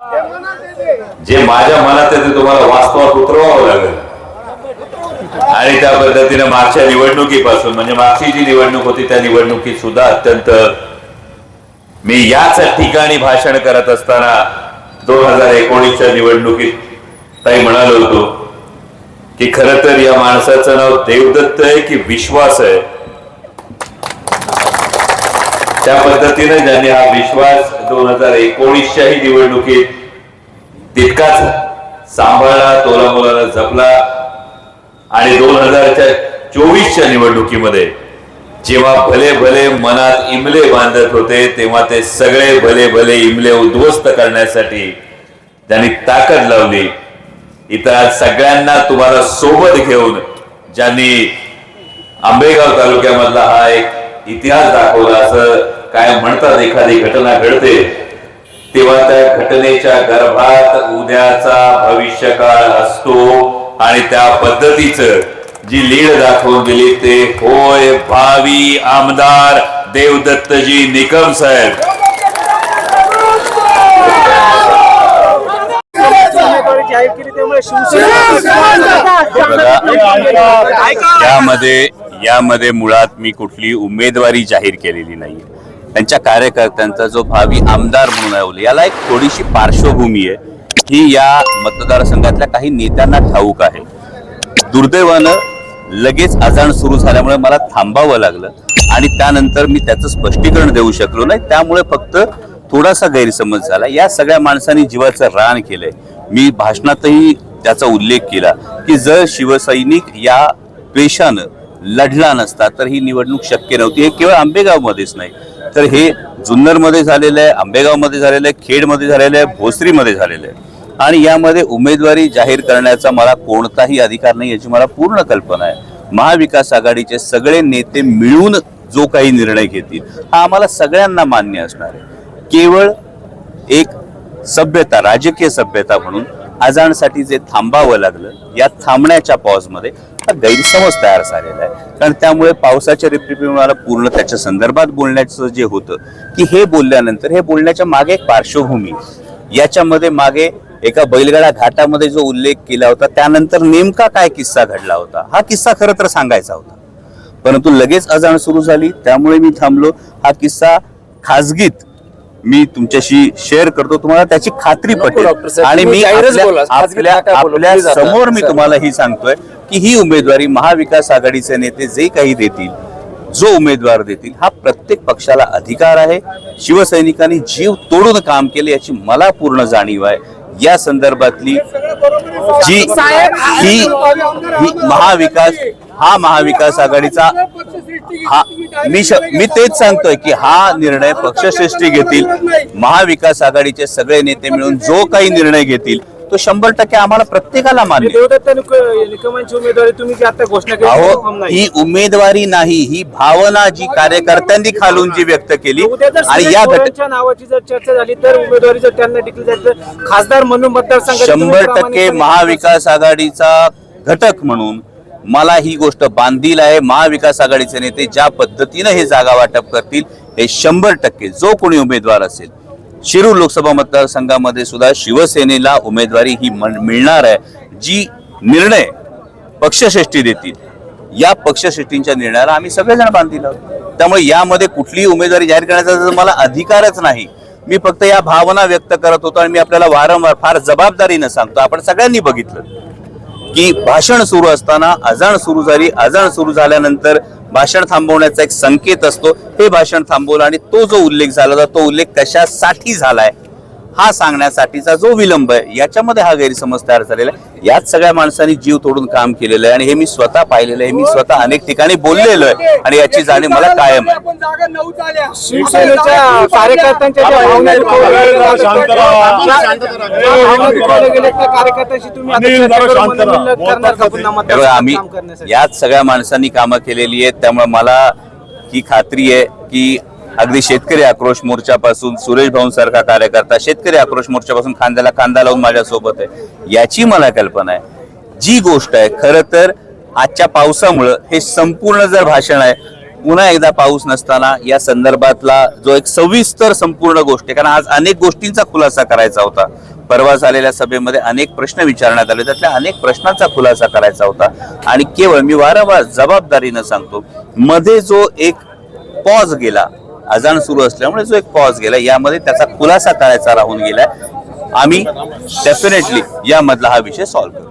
जे माझ्या मनात आहे ते तुम्हाला वास्तवात उतरवावं लागेल. आणि त्या पद्धतीने मागच्या निवडणुकीपासून म्हणजे मागची जी निवडणूक होती त्या निवडणुकीत सुद्धा अत्यंत मी याच ठिकाणी भाषण करत असताना दोन हजार एकोणीसच्या निवडणुकीत ताई म्हणालो होतो की खर तर या माणसाचं नाव देवदत्त आहे की विश्वास आहे? त्या पद्धतीने ज्यांनी हा विश्वास दोन हजार एकोणीसच्याही निवडणुकीत तितकाच सांभाळला तोलामोलाला जपला आणि दोन हजारच्या चोवीसच्या निवडणुकीमध्ये जेव्हा भले भले मनात इमले बांधत होते तेव्हा ते सगळे भले भले इमले उद्ध्वस्त करण्यासाठी त्यांनी ताकद लावली. इथं सगळ्यांना तुम्हाला सोबत घेऊन ज्यांनी आंबेगाव तालुक्यामधला हा एक इतिहास दाखवला असं काय म्हणतात एखादी घटना घडते तेव्हा त्या घटनेच्या गर्भात उद्याचा भविष्यकाळ असतो आणि त्या पद्धतीच जी लीड दाखवून दिली ते होय भावी आमदार देवदत्तजी निकम साहेब. यामध्ये यामध्ये मुळात मी कुठली उमेदवारी जाहीर केलेली नाही त्यांच्या कार्यकर्त्यांचा जो भावी आमदार म्हणून आहे याला एक थोडीशी पार्श्वभूमी आहे. ही या मतदारसंघातल्या काही नेत्यांना ठाऊक आहे. दुर्दैवानं लगेच अजाण सुरू झाल्यामुळे मला थांबावं लागलं आणि त्यानंतर मी त्याचं स्पष्टीकरण देऊ शकलो नाही. त्यामुळे फक्त थोडासा गैरसमज झाला. या सगळ्या माणसांनी जीवाचं रान केलंय. मी भाषणातही त्याचा उल्लेख केला की जर शिवसैनिक या पेशानं लढला नसता तर ही निवडणूक शक्य नव्हती. हे केवळ आंबेगावमध्येच नाही तर हे जुन्नरमध्ये झालेलं आहे आंबेगावमध्ये झालेलं आहे खेडमध्ये झालेलं आहे भोसरीमध्ये झालेलं आहे. आणि यामध्ये उमेदवारी जाहीर करण्याचा मला कोणताही अधिकार नाही याची मला पूर्ण कल्पना आहे. महाविकास आघाडीचे सगळे नेते मिळून जो काही निर्णय घेतील हा आम्हाला सगळ्यांना मान्य असणार आहे. केवळ एक सभ्यता राजकीय सभ्यता म्हणून अजाणसाठी जे थांबावं लागलं या थांबण्याच्या पॉजमध्ये हा गैरसमज तयार झालेला आहे. कारण त्यामुळे पावसाच्या रिपरिपी मला पूर्ण त्याच्या संदर्भात बोलण्याचं जे होतं की हे बोलल्यानंतर हे बोलण्याच्या मागे एक पार्श्वभूमी. याच्यामध्ये मागे एका बैलगाडा घाटामध्ये जो उल्लेख केला होता त्यानंतर नेमका काय किस्सा घडला होता? हा किस्सा खरं तर सांगायचा होता. परंतु लगेच अजाण सुरू झाली. त्यामुळे मी थांबलो. हा किस्सा खाजगीत मी तुमच्याशी शेअर करतो. तुम्हाला त्याची खात्री पटेल. आणि मी आपल्या. समोर मी. तुम्हाला ही सांगतोय. की ही उमेदवारी महाविकास आघाडीचे नेते जे काही देतील जो उमेदवार देतील हा प्रत्येक पक्षाला अधिकार आहे. शिवसैनिकांनी जीव तोडून काम केले याची मला पूर्ण जाणीव आहे. या संदर्भातली जी ही महाविकास हा महाविकास आघाडीचा हा मी श- मी तेच सांगतोय की हा निर्णय पक्षश्रेष्ठी घेतील. महाविकास आघाडीचे सगळे नेते मिळून जो काही निर्णय घेतील तो शंभर टक्के आम्हाला प्रत्येकाला मान्य आहे. देवदत्त निक- निकमांची उमेदवारी तुम्ही जी आता घोषणा केली. ही उमेदवारी नाही ही भावना जी कार्यकर्त्यांनी खालून जी व्यक्त केली आणि या घट भोळेंच्या नावाची जर चर्चा झाली तर उमेदवारी जर त्यांना डिक्लेअर खासदार म्हणून मतदारसंघात तुम्ही शंभर टक्के महाविकास आघाडीचा घटक म्हणून मला ही गोष्ट बांधील आहे महाविकास आघाडीचे नेते ज्या पद्धतीनं हे जागा वाटप करतील हे शंभर टक्के जो कोणी उमेदवार असेल शिरूर लोकसभा मतदारसंघामध्ये सुद्धा शिवसेनेला उमेदवारी ही मन- मिळणार आहे जी निर्णय पक्षश्रेष्ठी देतील. या पक्षश्रेष्ठींच्या निर्णयाला आम्ही सगळेजण बांधील आहोत त्यामुळे यामध्ये कुठलीही उमेदवारी जाहीर करण्याचा मला अधिकारच नाही मी फक्त या भावना व्यक्त करत होतो आणि मी आपल्याला वारंवार फार जबाबदारीनं सांगतो. आपण सगळ्यांनी बघितलं की भाषण सुरू असताना अजाण सुरू झाली. अजाण सुरू झाल्यानंतर भाषण थांबवण्याचा एक संकेत असतो. हे भाषण थांबवलं आणि तो जो उल्लेख झाला होता तो उल्लेख कशासाठी झालाय? हा सांगण्यासाठीचा जो विलंब आहे याच्यामध्ये हा गैरसमज तयार झालेला आहे. याच सगळ्या माणसांनी जीव तोडून काम केलेलं आहे आणि हे मी स्वतः पाहिलेलं आहे. मी स्वतः अनेक ठिकाणी बोललेलो आहे आणि याची जाणीव मला कायम आहे. आम्ही? याच सगळ्या माणसांनी कामं केलेली आहेत त्यामुळे मला ही खात्री आहे की अगदी शेतकरी आक्रोश मोर्चापासून सुरेश भाऊ सारखा कार्यकर्ता शेतकरी आक्रोश मोर्चापासून खांद्याला खांदा लावून माझ्यासोबत आहे. याची मला कल्पना आहे. जी गोष्ट आहे खरं तर आजच्या पावसामुळं हे संपूर्ण जर भाषण आहे पुन्हा एकदा पाऊस नसताना या संदर्भातला जो एक सविस्तर संपूर्ण गोष्ट आहे कारण आज अनेक गोष्टींचा खुलासा करायचा होता. परवा झालेल्या सभेमध्ये अनेक प्रश्न विचारण्यात आले त्यातल्या अनेक प्रश्नांचा खुलासा करायचा होता. आणि केवळ मी वारंवार जबाबदारीनं सांगतो मध्ये जो एक पॉज गेला अजान सुरू असल्यामुळे जो एक पॉज गेला यामध्ये त्याचा खुलासा करायचा राहून गेलाय. आम्ही डेफिनेटली यामधला हा विषय सॉल्व्ह करू.